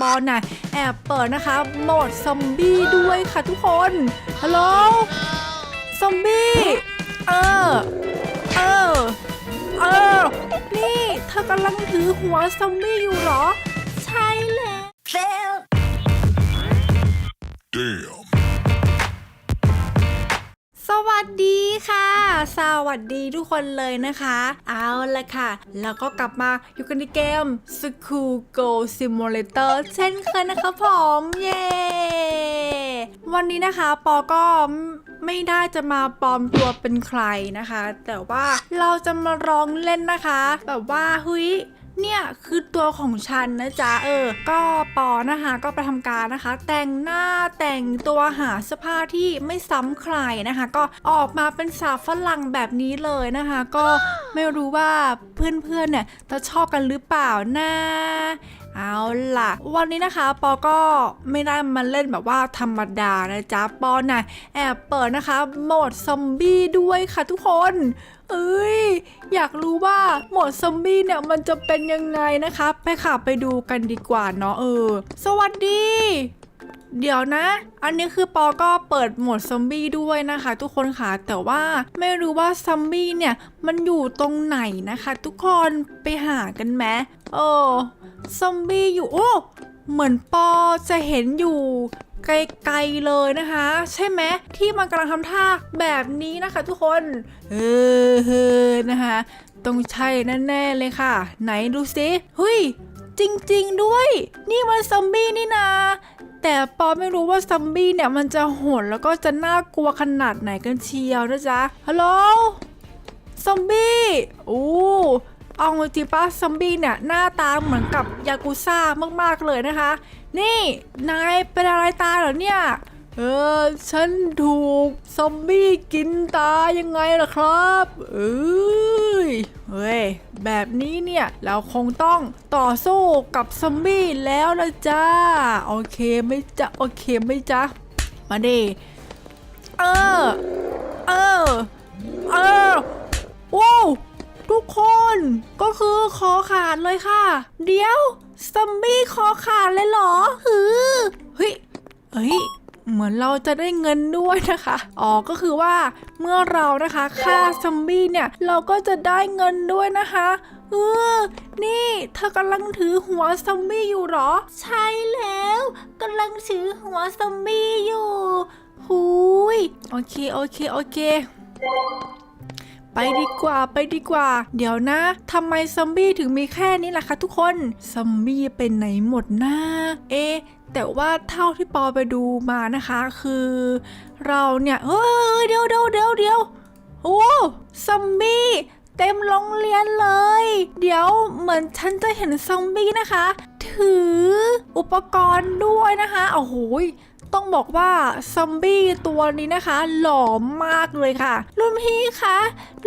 ปอนน่ะแอบเปิดนะคะโหมดซอมบี้ด้วยค่ะทุกคน ฮัลโหล ซอมบี้ เออ เออ เออ นี่เธอกำลังถือหัวซอมบี้อยู่เหรอ ใช่แล้ว Damn. สวัสดีค่ะ สวัสดีทุกคนเลยนะคะ เอาละค่ะ แล้วก็กลับมาอยู่กันในเกม School Go Simulator เช่นเคยนะคะผมเย้วันนี้นะคะ ปอก็ไม่ได้จะมาปลอมตัวเป็นใครนะคะ แต่ว่าเราจะมาร้องเล่นนะคะ แบบว่าเฮ้ย เนี่ยคือตัวของฉันนะจ๊ะเออ ก็ปอนะคะก็ไปทำการนะคะ แต่งหน้าแต่งตัวหาเสื้อผ้าที่ไม่ซ้ำใครนะคะ ก็ออกมาเป็นสาวฝรั่งแบบนี้เลยนะคะ ก็ไม่รู้ว่าเพื่อนๆเนี่ยจะชอบกันหรือเปล่านะ เอาล่ะ วันนี้นะคะ ปอก็ไม่ได้มาเล่นแบบว่าธรรมดานะจ๊ะ ปอน่ะแอบเปิดนะคะ โหมดซอมบี้ด้วยค่ะทุกคนเอ้ยอยากรู้ว่าโหมดซอมบี้เนี่ยมันจะเป็นยังไงนะคะ ไปค่ะไปดูกันดีกว่าเนาะเออ สวัสดี เดี๋ยวนะ อันนี้คือปอก็เปิดโหมดซอมบี้ด้วยนะคะ ทุกคนค่ะแต่ว่าไม่รู้ว่าซอมบี้เนี่ยมันอยู่ตรงไหนนะคะ ทุกคนไปหากันไหม เออซอมบี้อยู่โอ้เหมือนปอจะเห็นอยู่ไกลๆเลยนะคะ ใช่ไหมที่มันกำลังทำท่าแบบนี้นะคะทุกคนเออเฮอนะคะต้องใช่แน่ๆเลยค่ะ ไหนดูสิเฮ้ยจริงๆด้วย นี่มันซอมบี้นี่นาแต่ปอไม่รู้ว่าซอมบี้เนี่ยมันจะโหดแล้วก็จะน่ากลัวขนาดไหนกันเชียวนะจ๊ะฮัลโหลซอมบี้ โอ้ เอาจริงปะซอมบี้เนี่ยหน้าตาเหมือนกับยากุซ่ามากๆเลยนะคะ นี่นายเป็นอะไรตาเหรอเนี่ย เออฉันถูกซอมบี้กินตายยังไงล่ะครับเอ้ยเฮ้ยแบบนี้เนี่ยเราคงต้องต่อสู้กับซอมบี้แล้วละจ้าโอเคไม่จ๊ะโอเคไม่จ๊ะมาดิเออเออเออว้าว ทุกคนก็คือคอขาดเลยค่ะ เดี๋ยวซอมบี้คอขาดเลยเหรอฮือเฮ้ยเฮ้ยเหมือนเราจะได้เงินด้วยนะคะ อ๋อ ก็คือว่าเมื่อเรานะคะฆ่าซอมบี้เนี่ย เราก็จะได้เงินด้วยนะคะเออนี่เธอกำลังถือหัวซอมบี้อยู่เหรอ ใช่แล้วกำลังถือหัวซอมบี้อยู่หุยโอเค โอเค โอเค ไปดีกว่าไปดีกว่า เดี๋ยวนะทำไมซอมบี้ถึงมีแค่นี้ล่ะคะทุกคนซอมบี้เป็นไหนหมดนะเอแต่ว่าเท่าที่ปอไปดูมานะคะ คือ เราเนี่ยเฮ้ยเดี๋ยวเดี๋ยวเดี๋ยวเดี๋ยวโอ้ซอมบี้เต็มโรงเรียนเลย เดี๋ยวเหมือนฉันจะเห็นซอมบี้นะคะ ถืออุปกรณ์ด้วยนะคะโอ้โห ต้องบอกว่าซอมบี้ตัวนี้นะคะ หล่อมากเลยค่ะรุ่นพี่คะ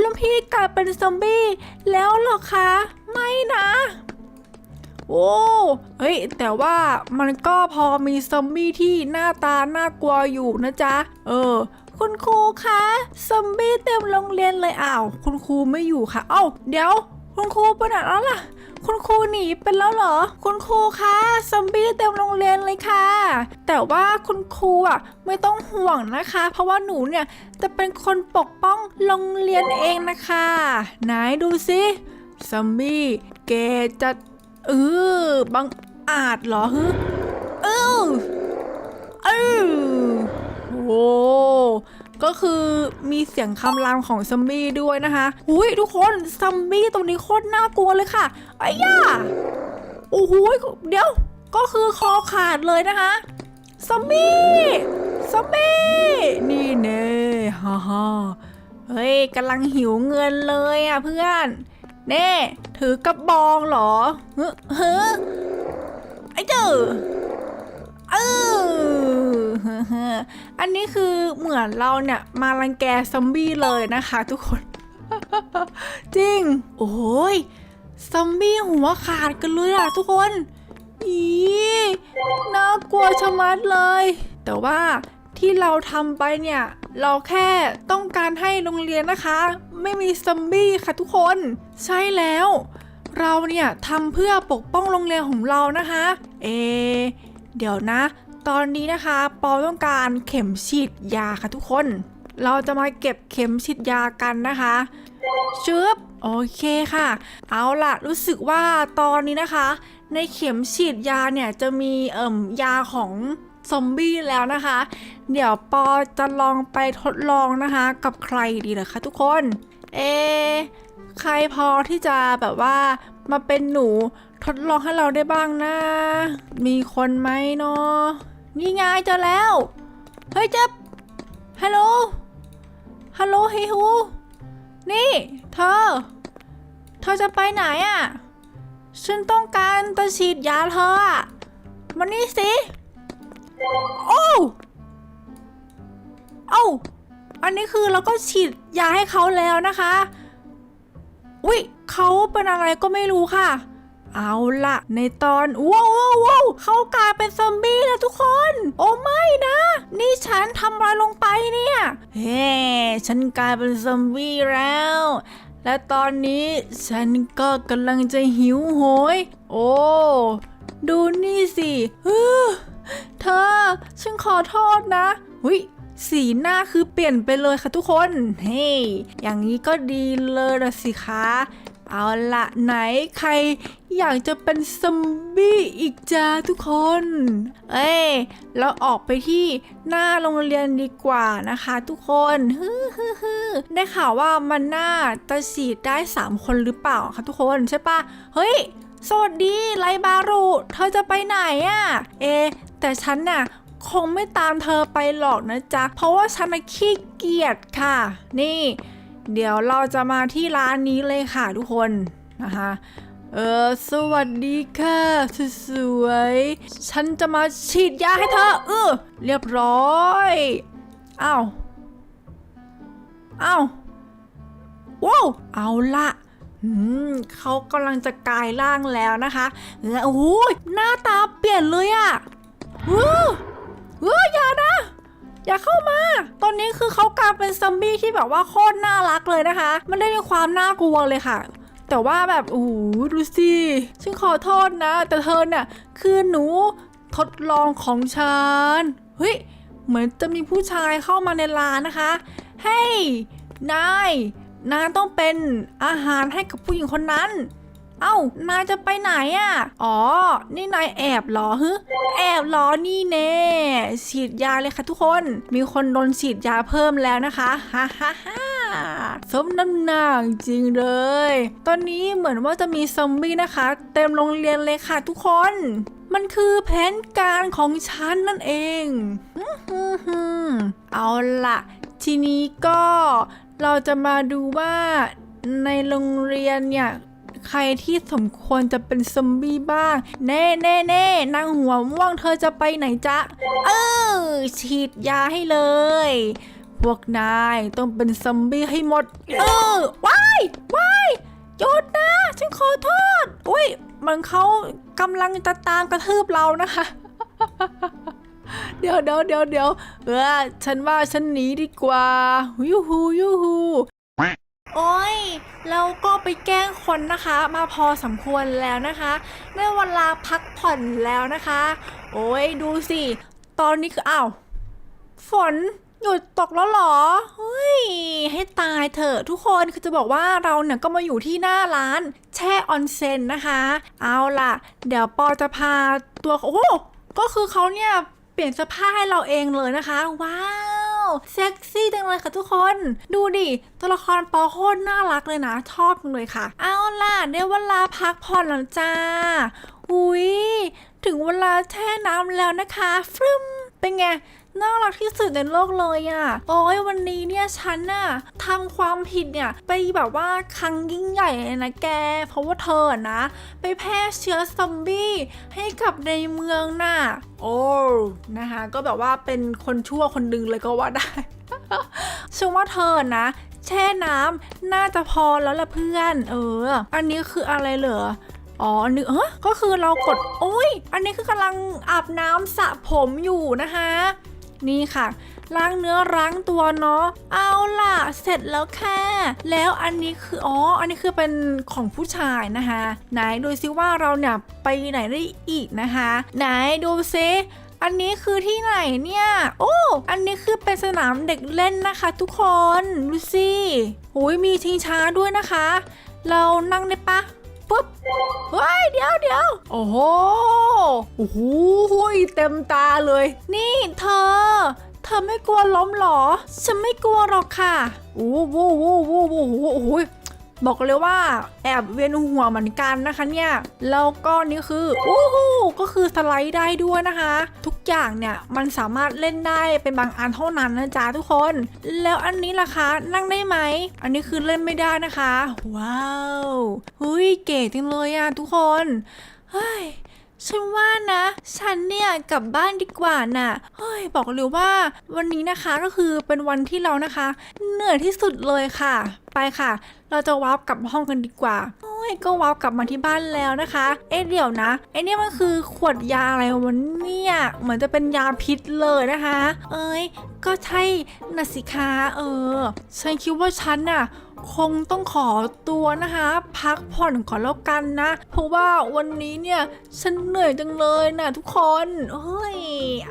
รุ่นพี่กลายเป็นซอมบี้แล้วหรอคะ ไม่นะ โอ้เฮ้ย แต่ว่ามันก็พอมีซอมบี้ที่หน้าตาน่ากลัวอยู่นะจ๊ะ เออ คุณครูคะซอมบี้เต็มโรงเรียนเลยอ้าว คุณครูไม่อยู่ค่ะ เอ้า เดี๋ยว คุณครูไปไหนแล้วล่ะ คุณครูหนีไปแล้วเหรอ คุณครูคะซอมบี้เต็มโรงเรียนเลยค่ะ แต่ว่าคุณครูอะไม่ต้องห่วงนะคะ เพราะว่าหนูเนี่ยจะเป็นคนปกป้องโรงเรียนเองนะคะไหนดูสิซอมบี้แกจะเออบังอาจเหรอฮึเออ ก็คือมีเสียงคำรามของซอมบี้ด้วยนะคะอุ้ยทุกคนซอมบี้ตรงนี้โคตรน่ากลัวเลยค่ะไอ้ย่าโอ้โหเดี๋ยวก็คือคอขาดเลยนะคะซอมบี้ซอมบี้นี่เน่ฮ่าฮ่าเฮ้ยกำลังหิวเงินเลยอะเพื่อนเน่ถือกระบองเหรอเฮ้อเฮ้อไอ้ เจ้อเอออันนี้คือเหมือนเราเนี่ยมารังแกซอมบี้เลยนะคะทุกคน จริง โอ้ยซอมบี้หัวขาดกันเลยอะทุกคน อีน่ากลัวชะมัดเลย แต่ว่าที่เราทำไปเนี่ย เราแค่ต้องการให้โรงเรียนนะคะ ไม่มีซอมบี้ค่ะทุกคน ใช่แล้ว เราเนี่ยทำเพื่อปกป้องโรงเรียนของเรานะคะ เอ เดี๋ยวนะ ตอนนี้นะคะปอต้องการเข็มฉีดยาค่ะทุกคน เราจะมาเก็บเข็มฉีดยากันนะคะชึบโอเคค่ะ เอาล่ะ รู้สึกว่าตอนนี้นะคะ ในเข็มฉีดยาเนี่ยจะมีเอ่มยาของซอมบี้แล้วนะคะ เดี๋ยวปอจะลองไปทดลองนะคะ กับใครดีเหรอคะทุกคน เอ ใครพอที่จะแบบว่ามาเป็นหนูทดลองให้เราได้บ้างนะ มีคนไหมเนาะ นี่ไงเจอแล้ว เฮ้ยเจ็บฮัลโหล ฮัลโหลเฮฮู นี่ เธอ เธอจะไปไหนอะ่ะ ฉันต้องการจะฉีดยาเธออะมานี่สิ โอ้เอ้าอันนี้คือเราก็ฉีดยาให้เขาแล้วนะคะ อุ๊ยเขาเป็นอะไรก็ไม่รู้ค่ะ เอาละในตอนว้าวว้าวว้าวเขากลายเป็นซอมบี้แล้วทุกคน โอ้ไม่นะ นี่ฉันทำอะไรลงไปเนี่ย เฮ้ฉันกลายเป็นซอมบี้แล้ว และตอนนี้ฉันก็กำลังจะหิวโหย โอ้ดูนี่สิเธอ ฉันขอโทษนะหุยสีหน้าคือเปลี่ยนไปเลยค่ะทุกคน เฮ้อย่างนี้ก็ดีเลยละสิคะ เอาละไหนใคร อยากจะเป็นซอมบี้อีกจ้าทุกคน เอ้ยเราออกไปที่หน้าโรงเรียนดีกว่านะคะทุกคนฮึฮึฮึได้ข่าวว่ามันน่าจะฉีดได้3คนหรือเปล่าคะทุกคนใช่ปะเฮ้ยสวัสดีไลบารุเธอจะไปไหนอะ่ะ เอ แต่ฉันน่ะคงไม่ตามเธอไปหรอกนะจ๊ะ เพราะว่าฉันขี้เกียจค่ะ นี่ เดี๋ยวเราจะมาที่ร้านนี้เลยค่ะทุกคนนะคะ เออ สวัสดีค่ะสวย ฉันจะมาฉีดยาให้เธอ เออ เรียบร้อยอ้าวอ้าวว้าวเอาละอืมเขากำลังจะกลายร่างแล้วนะคะแล้วโอ้โหหน้าตาเปลี่ยนเลยอะว้าวเฮ้อย่านะ อย่าเข้ามา ตอนนี้คือเขากลายเป็นซอมบี้ที่แบบว่าโคตรน่ารักเลยนะคะ มันได้มีความน่ากลัวเลยค่ะ แต่ว่าแบบโอ้โหดูสิฉันขอโทษนะ แต่เธอน่ะคือหนูทดลองของฉันเฮ้ยเหมือนจะมีผู้ชายเข้ามาในร้านนะคะเฮ้ยนายนายต้องเป็นอาหารให้กับผู้หญิงคนนั้น เอ้า นายจะไปไหนอะ่ะ อ๋อ นี่นายแอบเหรอฮึแอบเหรอนี่แน่ฉีดยาเลยค่ะทุกคน มีคนโดนฉีดยาเพิ่มแล้วนะคะ ฮ่าฮ่าฮ่า สมน้ำหนักจริงเลย ตอนนี้เหมือนว่าจะมีซอมบี้นะคะ เต็มโรงเรียนเลยค่ะทุกคน มันคือแผนการของฉันนั่นเองเอาล่ะ ทีนี้ก็เราจะมาดูว่าในโรงเรียนเนี่ยใครที่สมควรจะเป็นซอมบี้บ้าง แน่แน่แน่นางหัวม่วงเธอจะไปไหนจ๊ะ เออฉีดยาให้เลย พวกนายต้องเป็นซอมบี้ให้หมด เออว้ายว้ายหยุดนะ ฉันขอโทษ อุ้ยเหมันเขากำลังจะตามกระทืบเรานะคะ เดี๋ยวเดี๋ยวเดี๋ยวเดี๋ยวเออฉันว่าฉันหนีดีกว่ายูฮูยูฮูโอ้ยเราก็ไปแกล้งคนนะคะ มาพอสมควรแล้วนะคะได้เวลาพักผ่อนแล้วนะคะ โอ้ยดูสิ ตอนนี้คืออ้าว ฝน หยุดตกแล้วเหรอเฮ้ยให้ตายเถอะทุกคนคือจะบอกว่าเราเนี่ยก็มาอยู่ที่หน้าร้านแช่ออนเซ็นนะคะ เอาล่ะ เดี๋ยวปอจะพาตัวโอ้โหก็คือเขาเนี่ยเปลี่ยนเสื้อผ้าให้เราเองเลยนะคะ ว้าวเซ็กซี่จังเลยค่ะทุกคน ดูดิตัวละครปอโคตรน่ารักเลยนะชอบเลยค่ะ เอาล่ะได้เวลาพักผ่อนแล้วจ้าอุ้ยถึงเวลาแช่น้ำแล้วนะคะฟรึมเป็นไง น่ารักที่สุดในโลกเลยอะ่ะ โอ้ยวันนี้เนี่ยฉันน่ะทำความผิดเนี่ยไปแบบว่าครั้งยิ่งใหญ่เลยนะแก เพราะว่าเธอนะ ไปแพร่เชื้อซอมบี้ให้กับในเมืองน่ะ โอ้นะคะก็แบบว่าเป็นคนชั่วคนหนึ่งเลยก็ว่าได้ฉันว่าเธอนะแช่น้ำน่าจะพอแล้วล่ะเพื่อน เออ อันนี้คืออะไรเหรออ๋อนึกเออก็คือเรากดโอ้ย อันนี้คือกำลังอาบน้ำสระผมอยู่นะคะ นี่ค่ะ ล้างเนื้อล้างตัวเนาะ เอาล่ะ เสร็จแล้วค่ะ แล้วอันนี้คือ อ๋อ อันนี้คือเป็นของผู้ชายนะคะ ไหนดูซิว่าเราเนี่ยไปไหนได้อีกนะคะ ไหนดูซิอันนี้คือที่ไหนเนี่ย โอ้ อันนี้คือเป็นสนามเด็กเล่นนะคะทุกคน ดูสิโอ้ยมีชิงช้าด้วยนะคะ เรานั่งได้ปะปุ๊บเฮ้ย เดี๋ยวเดี๋ยวโอ้โหโอ้โหเต็มตาเลย นี่เธอ เธอไม่กลัวล้มเหรอ ฉันไม่กลัวหรอกค่ะโอ้โหโอ้โหโอ้โหโอ้โห บอกเลยว่าแอบเวียนหัวเหมือนกันนะคะเนี่ย แล้วก็นี่คือโอ้โหก็คือสไลด์ได้ด้วยนะคะ ทุกอย่างเนี่ยมันสามารถเล่นได้เป็นบางอันเท่านั้นนะจ๊ะทุกคน แล้วอันนี้ล่ะคะนั่งได้ไหม อันนี้คือเล่นไม่ได้นะคะ ว้าวเฮ้ยเก๋จังเลยอะทุกคนเฮ้ย ฉันว่านะ ฉันเนี่ยกลับบ้านดีกว่าน่ะ เฮ้ยบอกเลยว่าวันนี้นะคะก็คือเป็นวันที่เรานะคะ เหนื่อยที่สุดเลยค่ะ ไปค่ะ เราจะวาร์ปกลับห้องกันดีกว่าโอ้ยก็วาร์ปกลับมาที่บ้านแล้วนะคะ เอ๊ะเดี๋ยวนะไอ้เนี่ยมันคือขวดยาอะไรวะเนี่ยเหมือนจะเป็นยาพิษเลยนะคะ เอ้ยก็ใช่นะสิคะเออ ฉันคิดว่าฉันน่ะ คงต้องขอตัวนะคะ พักผ่อนก่อนแล้วกันนะ เพราะว่าวันนี้เนี่ยฉันเหนื่อยจังเลยนะทุกคนเฮ้ย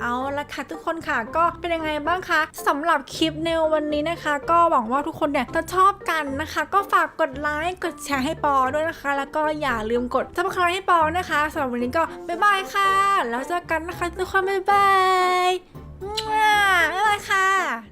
เอาละค่ะทุกคนค่ะ ก็เป็นยังไงบ้างคะสำหรับคลิปในวันนี้นะคะ ก็หวังว่าทุกคนเนี่ยจะชอบกันนะคะ ก็ฝากกดไลค์กดแชร์ให้ปอด้วยนะคะ แล้วก็อย่าลืมกดซับสไครต์ให้ปอนะคะสำหรับวันนี้ก็บ๊ายบายค่ะ แล้วเจอกันนะคะทุกคนบ๊ายบายบ๊ายบายค่ะ